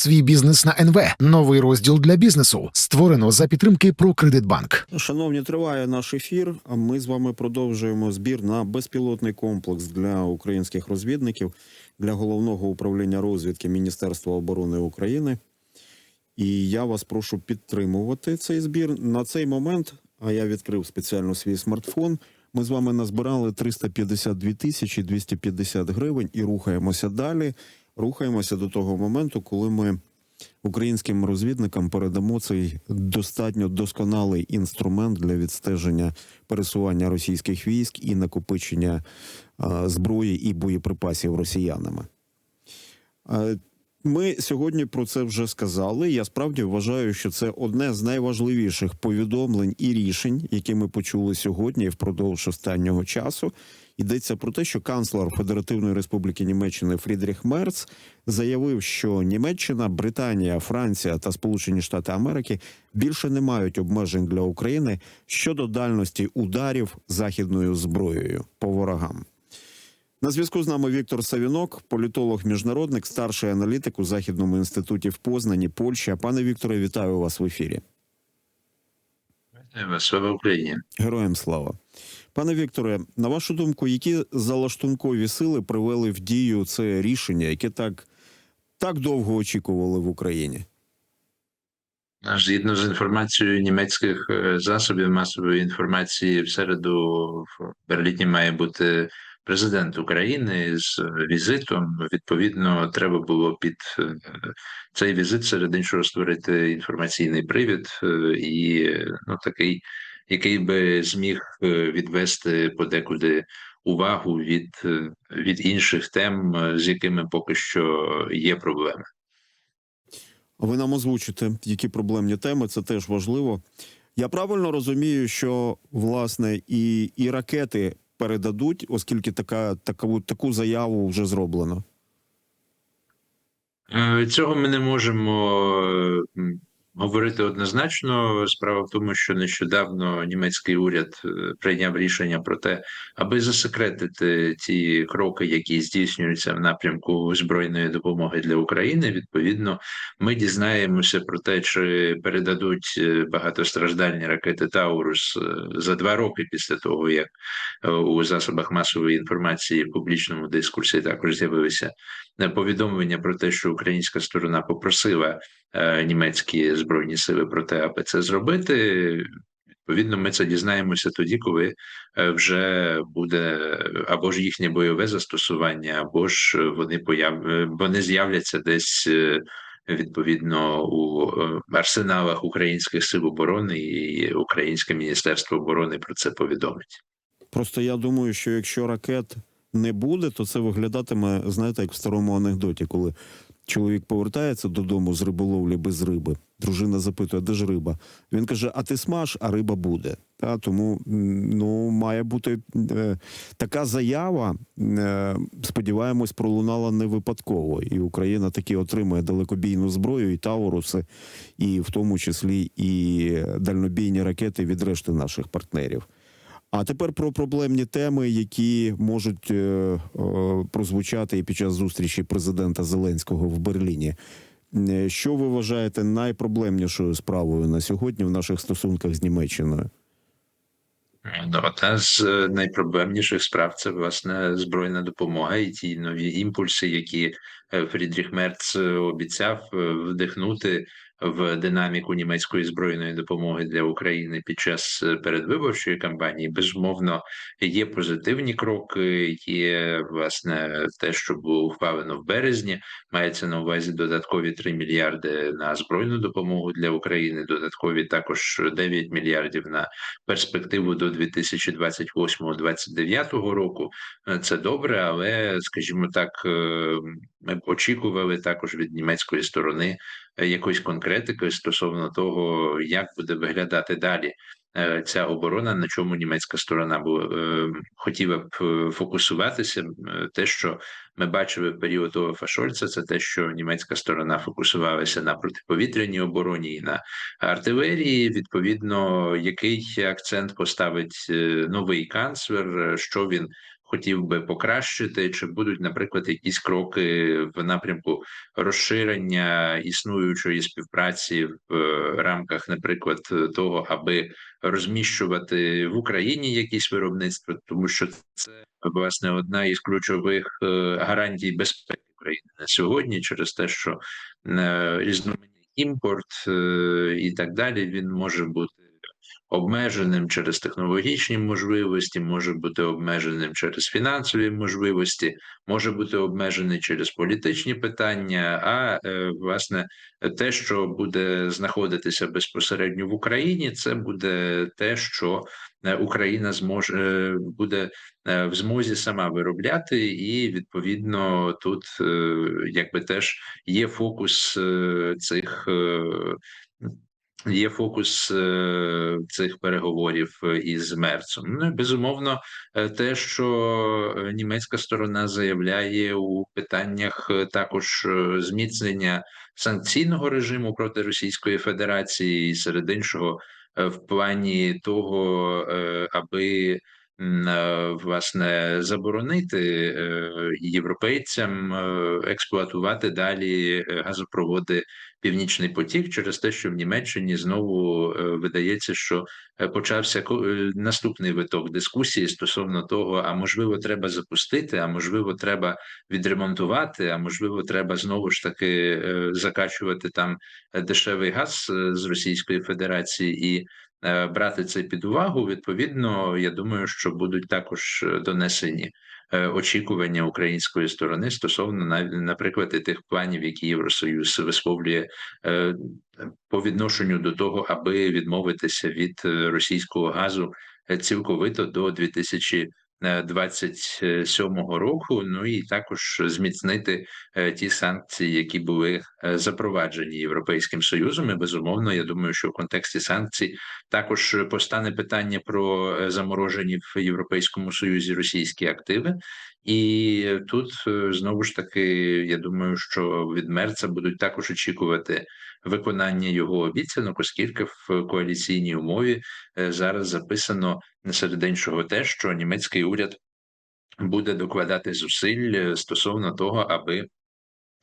свій бізнес на НВ. Новий розділ для бізнесу створено за підтримки «Прокредитбанк». Шановні, триває наш ефір. А ми з вами продовжуємо збір на безпілотний комплекс для українських розвідників для головного управління розвідки Міністерства оборони України. І я вас прошу підтримувати цей збір. На цей момент, а я відкрив спеціально свій смартфон. Ми з вами назбирали 352 тисячі 250 гривень і рухаємося далі. Рухаємося до того моменту, коли ми українським розвідникам передамо цей достатньо досконалий інструмент для відстеження пересування російських військ і накопичення зброї і боєприпасів росіянами. Ми сьогодні про це вже сказали. Я справді вважаю, що це одне з найважливіших повідомлень і рішень, які ми почули сьогодні впродовж останнього часу. Йдеться про те, що канцлер Федеративної Республіки Німеччини Фрідріх Мерц заявив, що Німеччина, Британія, Франція та Сполучені Штати Америки більше не мають обмежень для України щодо дальності ударів західною зброєю по ворогам. На зв'язку з нами Віктор Савінок, політолог, міжнародник, старший аналітик у Західному інституті в Познані, Польща. Пане Вікторе, вітаю вас в ефірі. Слава Україні. Героям слава. Пане Вікторе, на вашу думку, які залаштункові сили привели в дію це рішення, яке так, так довго очікували в Україні? Згідно з інформацією німецьких е, засобів масової інформації, в середу в Берліні має бути президент України з візитом. Відповідно, треба було під е, цей візит серед іншого створити інформаційний привід е, і ну такий, який би зміг е, відвести подекуди увагу від, е, від інших тем, е, з якими поки що є проблеми. Ви нам озвучите, які проблемні теми, це теж важливо. Я правильно розумію, що власне і, і ракети передадуть, оскільки така, таку, таку заяву вже зроблено. Е, Цього ми не можемо говорити однозначно. Справа в тому, що нещодавно німецький уряд е, прийняв рішення про те, аби засекретити ті кроки, які здійснюються в напрямку збройної допомоги для України. Відповідно, ми дізнаємося про те, чи передадуть е, багатостраждальні ракети Таурус е, за два роки після того, як у засобах масової інформації в публічному дискурсі також з'явилися повідомлення про те, що українська сторона попросила німецькі збройні сили про те, аби це зробити. Відповідно, ми це дізнаємося тоді, коли е, вже буде або ж їхнє бойове застосування, або ж вони появ... е, вони з'являться десь е, відповідно у е, арсеналах українських сил оборони, і Українське міністерство оборони про це повідомить. Просто я думаю, що якщо ракет не буде, то це виглядатиме, знаєте, як в старому анекдоті, коли чоловік повертається додому з риболовлі без риби. Дружина запитує, де ж риба? Він каже: А ти смаж, а риба буде. Та тому ну має бути е, така заява. Е, сподіваємось, пролунала не випадково, і Україна таки отримує далекобійну зброю і Тауруси, і в тому числі і дальнобійні ракети від решти наших партнерів. А тепер про проблемні теми, які можуть е, е, прозвучати і під час зустрічі президента Зеленського в Берліні. Е, Що ви вважаєте найпроблемнішою справою на сьогодні в наших стосунках з Німеччиною? Ну, Одна з найпроблемніших справ це власне збройна допомога і ті нові імпульси, які Фрідріх Мерц обіцяв вдихнути в динаміку німецької збройної допомоги для України під час е, передвиборчої кампанії. Безумовно, є позитивні кроки. Є власне те, що було ухвалено в березні. Мається на увазі додаткові 3 мільярди на збройну допомогу для України. Додаткові також 9 мільярдів на перспективу до 2028-2029 року. Е, Це добре, але скажімо так, е, ми очікували також від німецької сторони е, якоїсь конкретики стосовно того, як буде виглядати далі. е, Ця оборона, на чому німецька сторона була е, хотіла б фокусуватися, те, що ми бачили в період Олафа Шольца, це те, що німецька сторона фокусувалася на протиповітряній обороні і на артилерії. Відповідно, який акцент поставить новий канцлер, що він хотів би покращити, чи будуть, наприклад, якісь кроки в напрямку розширення існуючої співпраці в е, рамках, наприклад, того, аби розміщувати в Україні якісь виробництва, тому що це власне одна із ключових е, гарантій безпеки України на сьогодні, через те, що е, різноманітний імпорт і так далі він може бути обмеженим через технологічні можливості, може бути обмеженим через фінансові можливості, може бути обмежений через політичні питання. А е, власне те, що буде знаходитися безпосередньо в Україні, це буде те, що е, Україна зможе е, буде в змозі сама виробляти, і відповідно тут якби теж є фокус цих. Є фокус е, цих переговорів е, із Мерцем. Ну безумовно, е, те, що німецька сторона заявляє у питаннях також зміцнення санкційного режиму проти Російської Федерації, і серед іншого, в плані того, аби власне заборонити е, європейцям е, експлуатувати далі е, газопроводи Північний потік через те, що в Німеччині знову е, видається, що е, почався е, наступний виток дискусії стосовно того, а можливо, треба запустити, а можливо, треба відремонтувати, а можливо, треба знову ж таки е, закачувати там е, дешевий газ е, з Російської Федерації. І е, брати це під увагу. Відповідно, я думаю, що будуть також е, донесені е, очікування української сторони стосовно наприклад, тих планів, які Євросоюз висловлює е, по відношенню до того, аби відмовитися від е, російського газу е, цілковито до 2027 року. Ну і також зміцнити е, ті санкції, які були е, запроваджені Європейським Союзом. І безумовно, я думаю, що в контексті санкцій також постане питання про е, заморожені в Європейському Союзі російські активи. І тут знову ж таки, я думаю, що від Мерца будуть також очікувати виконання його обіцянок, оскільки в коаліційній умові е, зараз записано серед іншого те, що німецький уряд буде докладати зусиль е, стосовно того, аби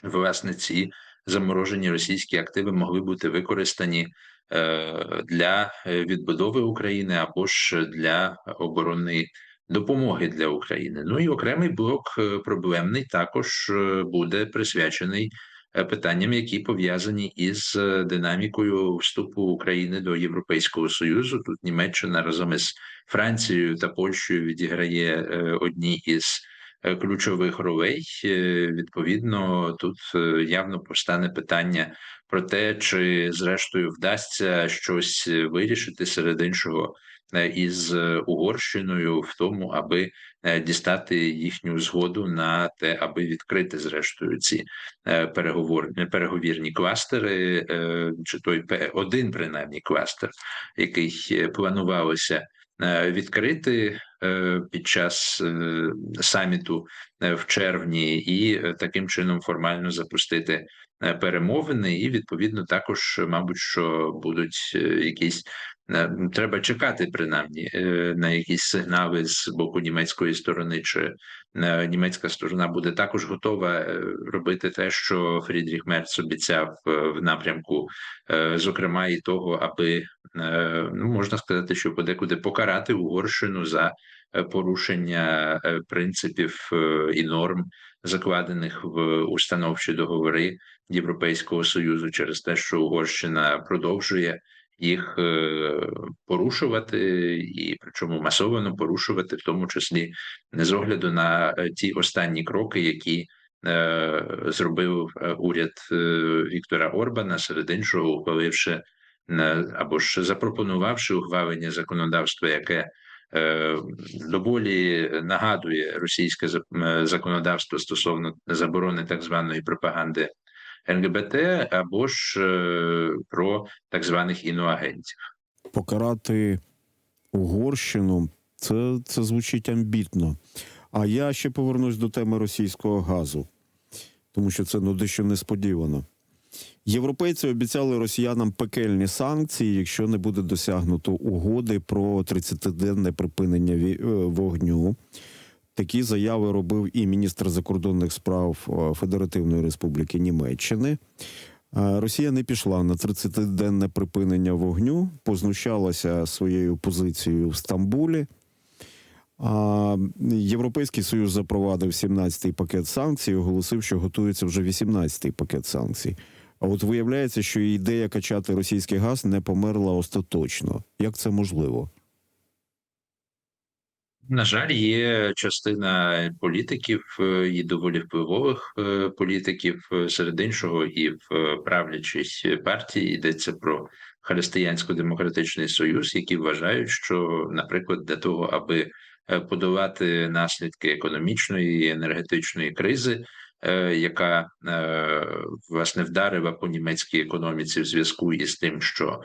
власне ці заморожені російські активи могли бути використані е, для відбудови України або ж для оборонної допомоги для України. Ну і окремий блок проблемний також буде присвячений питанням, які пов'язані із е, динамікою вступу України до Європейського Союзу. Тут Німеччина разом із Францією та Польщею відіграє е, одні із е, ключових ролей. Е, Відповідно, тут е, явно постане питання про те, чи зрештою вдасться щось е, вирішити серед іншого е, із е, Угорщиною в тому, аби е, дістати їхню згоду на те, аби відкрити зрештою ці е, переговорні переговірні кластери, е, чи той один принаймні кластер, який е, планувалося е, відкрити е, під час е, саміту е, в червні, і е, таким чином формально запустити е, перемовини, і відповідно також, мабуть, що будуть е, якісь. Е, Треба чекати принаймні е, на якісь сигнали з боку німецької сторони, чи е, німецька сторона буде також готова робити те, що Фрідріх Мерц обіцяв в напрямку, зокрема, і того, аби ну можна сказати, що подекуди покарати Угорщину за порушення принципів і норм, закладених в установчі договори Європейського союзу, через те, що Угорщина продовжує їх е, порушувати, і причому масово порушувати, в тому числі не з огляду на е, ті останні кроки, які е, зробив уряд Віктора Орбана, серед іншого ухваливши або ж запропонувавши ухвалення законодавства, яке доволі нагадує російське законодавство стосовно заборони так званої пропаганди ЛГБТ, або ж е, про так званих іноагентів. покарати Угорщину, це, це звучить амбітно. А я ще повернусь до теми російського газу, тому що це ну дещо несподівано. Європейці обіцяли росіянам пекельні санкції, якщо не буде досягнуто угоди про 30-денне припинення е, вогню. Такі заяви робив і міністр закордонних справ е, Федеративної Республіки Німеччини. Е, Росія не пішла на 30-денне припинення вогню, познущалася своєю позицією в Стамбулі. А Європейський Союз запровадив 17-й пакет санкцій, оголосив, що готується вже 18-й пакет санкцій. А от виявляється, що ідея качати російський газ не померла остаточно. Як це можливо? На жаль, є частина політиків е, і доволі впливових е, політиків, е, серед іншого, і в правлячій партії йдеться про християнсько-демократичний союз, які вважають, що, наприклад, для того, аби подолати наслідки економічної і енергетичної кризи, яка власне вдарила по німецькій економіці в зв'язку із тим, що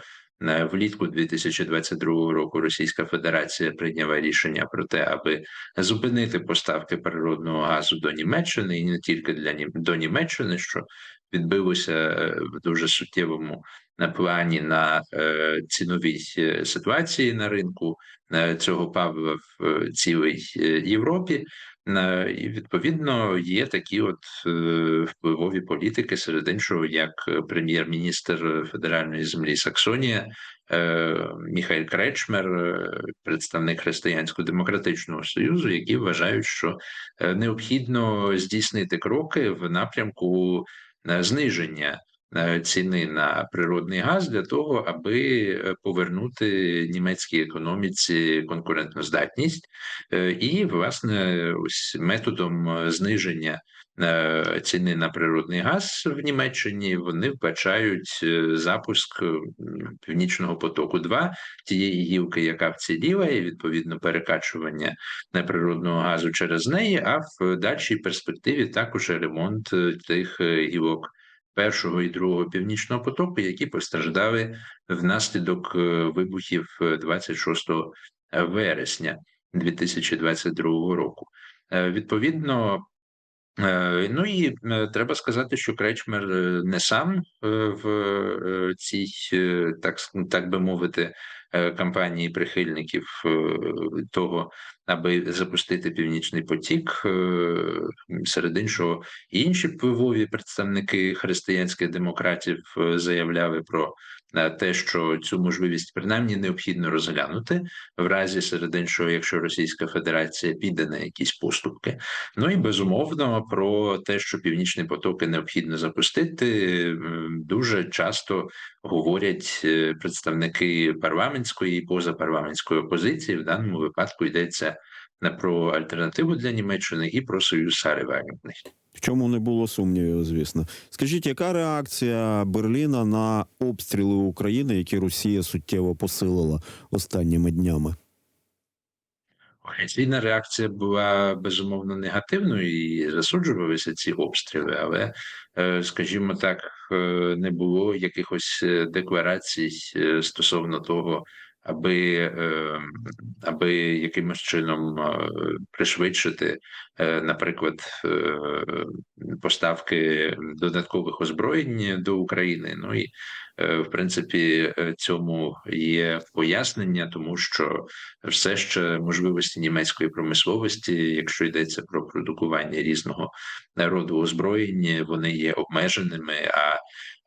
Влітку 2022 року Російська Федерація прийняла рішення про те, аби зупинити поставки природного газу до Німеччини і не тільки для до Німеччини, що відбилося е, в дуже суттєвому плані на е, ціновій е, ситуації на ринку цього палива в цілій Європі. І відповідно є такі от впливові політики, серед іншого, як прем'єр-міністр федеральної землі Саксонія Міхаель Кречмер, представник Християнсько-демократичного союзу, які вважають, що необхідно здійснити кроки в напрямку зниження. Е, Ціни на природний газ для того, аби е, повернути німецькій економіці конкурентноздатність, Е, і власне ось методом зниження ціни на природний газ в Німеччині вони вбачають запуск північного потоку, 2 тієї гілки, яка вціліла, і відповідно перекачування неприродного газу через неї. А в дальшій перспективі також ремонт тих гілок. Першого і другого північного потоку, які постраждали внаслідок е, вибухів е, 26 вересня 2022 року. Е, Відповідно, е, ну і е, треба сказати, що Кречмер е, не сам е, в е, цій, е, так, так би мовити, е, кампанії прихильників е, того, аби запустити північний потік. Е, Серед іншого, інші впливові представники християнських демократів е, заявляли про е, те, що цю можливість принаймні необхідно розглянути в разі серед іншого, якщо Російська Федерація піде на якісь поступки. Ну і безумовно про те, що північні потоки необхідно запустити, дуже часто говорять е, представники парламентської і позапарламентської опозиції. В даному випадку йдеться про альтернативу для Німеччини і про союз Сари-Вагнерних. В чому не було сумнівів, звісно. Скажіть, яка реакція Берліна на обстріли України, які Росія суттєво посилила останніми днями? Офіційна реакція була безумовно негативною і засуджувалися ці обстріли, але, е, скажімо так, е, не було якихось е, декларацій стосовно того, аби, е, аби якимось чином е, пришвидшити, е, наприклад, поставки додаткових озброєнь до України. Ну і в принципі цьому є пояснення, тому що все ще можливості німецької промисловості, якщо йдеться про продукування різного роду озброєнь, вони є обмеженими. А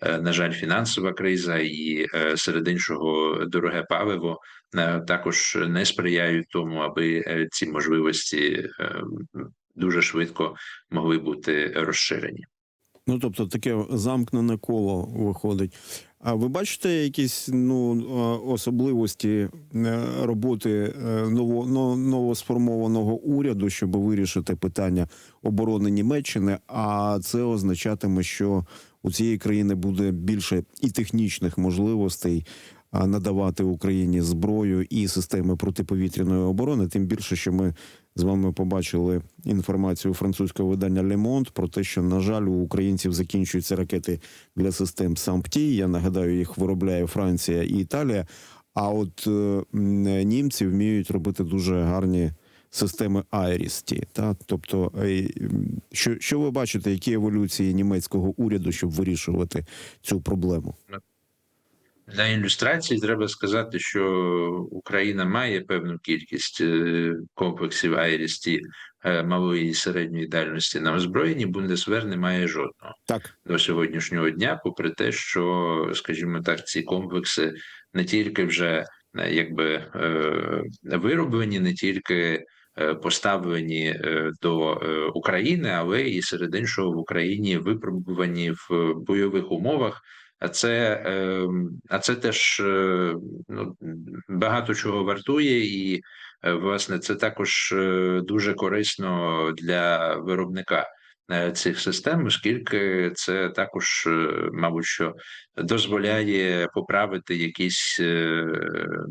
на жаль, фінансова криза і е, серед іншого дороге паливо е, також не сприяють тому, аби е, ці можливості е, дуже швидко могли бути розширені. Ну тобто таке замкнене коло виходить. А ви бачите якісь ну е, особливості е, роботи е, ново, новосформованого уряду, щоб вирішити питання оборони Німеччини? А це означатиме, що у цієї країни буде більше і технічних можливостей надавати Україні зброю і системи протиповітряної оборони. Тим більше, що ми з вами побачили інформацію французького видання Monde про те, що на жаль у українців закінчуються ракети для систем САМПТІ. Я нагадаю, їх виробляє Франція і Італія. А от е, німці вміють робити дуже гарні системи Айрісті. Та тобто, е, що, що ви бачите, які еволюції німецького уряду, щоб вирішувати цю проблему? Для ілюстрації треба сказати, що Україна має певну кількість е, комплексів Айрісті малої і середньої дальності на озброєнні. Бундесвер не має жодного Так. до сьогоднішнього дня, попри те, що, скажімо так, ці комплекси не тільки вже е, якби е, вироблені, не тільки е, поставлені е, до е, України, але і серед іншого в Україні випробувані в бойових умовах. А це, е, а це теж е, ну, багато чого вартує, і е, власне це також е, дуже корисно для виробника е, цих систем, оскільки це також, е, мабуть, що дозволяє поправити якісь е,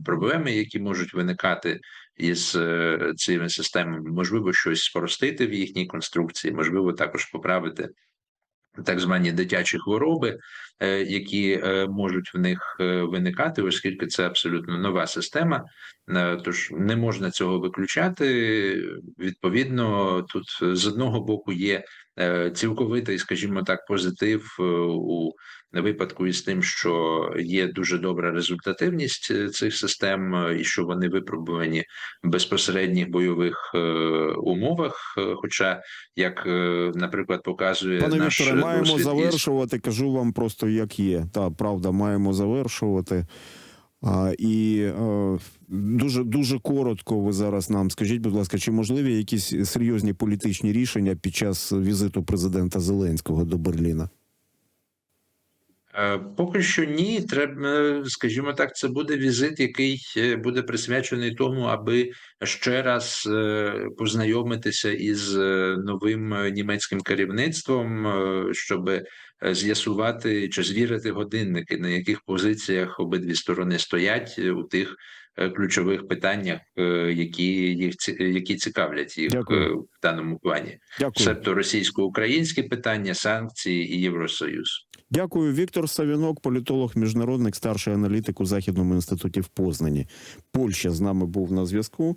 проблеми, які можуть виникати із е, цими системами. Можливо, щось спростити в їхній конструкції, можливо, також поправити так звані дитячі хвороби, е, які е, можуть в них виникати, оскільки це абсолютно нова система. Тож не можна цього виключати. Відповідно, тут з одного боку є цілковитий, скажімо так, позитив е, у випадку із тим, що є дуже добра результативність е, цих систем, е, і що вони випробувані в безпосередніх бойових е, умовах. Е, Хоча, як, е, наприклад, показує Пане наш Вікторе, маємо досвід із завершувати. Кажу вам просто як є. Та правда, маємо завершувати. А, і е, дуже дуже коротко. Ви зараз нам скажіть, будь ласка, чи можливі якісь серйозні політичні рішення під час візиту президента Зеленського до Берліна? Е, Поки що ні, треба, е, скажімо так, це буде візит, який буде присвячений тому, аби ще раз познайомитися із новим німецьким керівництвом, щоб з'ясувати чи звірити годинники, на яких позиціях обидві сторони стоять е, у тих е, ключових питаннях, е, які їх які цікавлять їх Дякую. е, в даному плані, Дякую. себто російсько-українські питання, санкції і Євросоюз. Дякую, Віктор Савінок, політолог, міжнародник, старший аналітик у Західному інституті в Познані. Польща з нами був на зв'язку.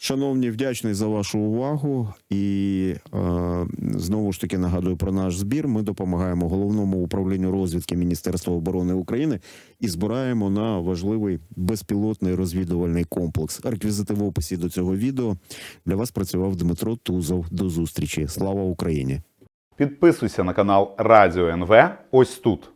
Шановні, вдячний за вашу увагу. І е, знову ж таки нагадую про наш збір. Ми допомагаємо головному управлінню розвідки Міністерства оборони України і збираємо на важливий безпілотний розвідувальний комплекс. Реквізити в описі до цього відео для вас працював Дмитро Тузов. До зустрічі. Слава Україні! Підписуйся на канал Радіо НВ ось тут.